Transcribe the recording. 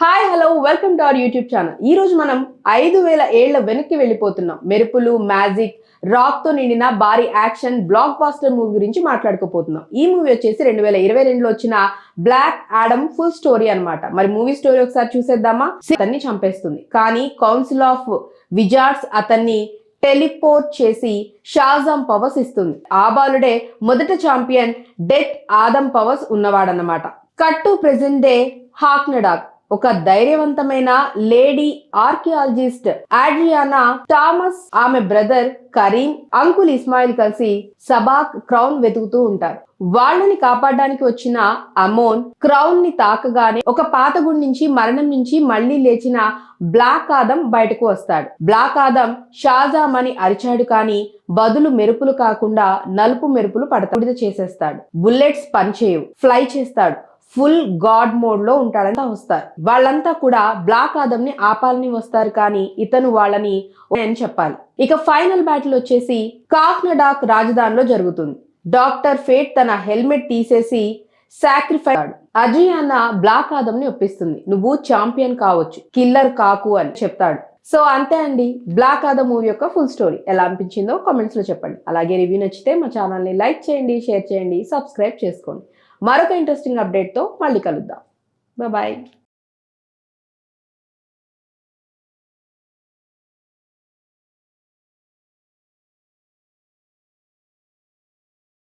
Hi hello welcome to our YouTube channel ఈ రోజు మనం ఐదు వేల ఏళ్ళ వెనక్కి వెళ్ళిపోతున్నాం. మెరుపులు మ్యాజిక్ రాక్తో నిండిన భారీ యాక్షన్ బ్లాక్ బాస్టర్ మూవీ గురించి మాట్లాడుకోపోతున్నాం. ఈ మూవీ వచ్చేసి రెండు వేల ఇరవై రెండులో వచ్చిన బ్లాక్ ఆడమ్ ఫుల్ స్టోరీ అన్నమాట. మరి మూవీ స్టోరీ ఒకసారి చూసేద్దామా? అతన్ని చంపేస్తుంది. కానీ కౌన్సిల్ ఆఫ్ విజార్డ్స్ అతన్ని టెలిపోర్ట్ చేసి షాజాం పవర్స్ ఇస్తుంది. ఆ బాలుడే మొదట ఛాంపియన్ డెత్ ఆదం పవర్స్ ఉన్నవాడన్నమాట. కట్టు ప్రెజెంట్ డే హాక్నడాక్ ఒక ధైర్యవంతమైన లేడీ ఆర్కియాలజిస్ట్ ఆడ్రియానా థామస్. ఆమె బ్రదర్ కరీం అంకుల్ ఇస్మాయిల్ కలిసి సబాక్ క్రౌన్ వెతుకుతూ ఉంటారు. వాళ్ళని కాపాడడానికి వచ్చిన అమోన్ క్రౌన్ని తాకగానే ఒక పాత గుడి నుంచి మరణం నుంచి మళ్ళీ లేచిన బ్లాక్ ఆదం బయటకు వస్తాడు. బ్లాక్ ఆదం షాజామ్ అని అరిచాడు కానీ బదులు మెరుపులు కాకుండా నలుపు మెరుపులు పడతాడు. చేసేస్తాడు. బుల్లెట్స్ పనిచేయవు. ఫ్లై చేస్తాడు. ఫుల్ గాడ్ మోడ్లో ఉంటాడంత వస్తారు. వాళ్ళంతా కూడా బ్లాక్ ఆదమ్ని ఆపాలని వస్తారు కానీ ఇతను వాళ్ళని అని చెప్పాలి. ఇక ఫైనల్ బ్యాటిల్ వచ్చేసి కాక్నడాక్ రాజధానిలో జరుగుతుంది. డాక్టర్ ఫేట్ తన హెల్మెట్ తీసేసి సాక్రిఫై అజియానా బ్లాక్ ఆదమ్ని ఒప్పిస్తుంది. నువ్వు ఛాంపియన్ కావచ్చు కిల్లర్ కాకు అని చెప్తాడు. సో అంతే అండి. బ్లాక్ ఆదమ్ మూవీ యొక్క ఫుల్ స్టోరీ ఎలా అనిపించిందో కామెంట్స్లో చెప్పండి. అలాగే రివ్యూ నచ్చితే మా ఛానల్ని లైక్ చేయండి షేర్ చేయండి సబ్స్క్రైబ్ చేసుకోండి. మరొక ఇంట్రెస్టింగ్ అప్డేట్తో మళ్ళీ కలుద్దాం. బాయ్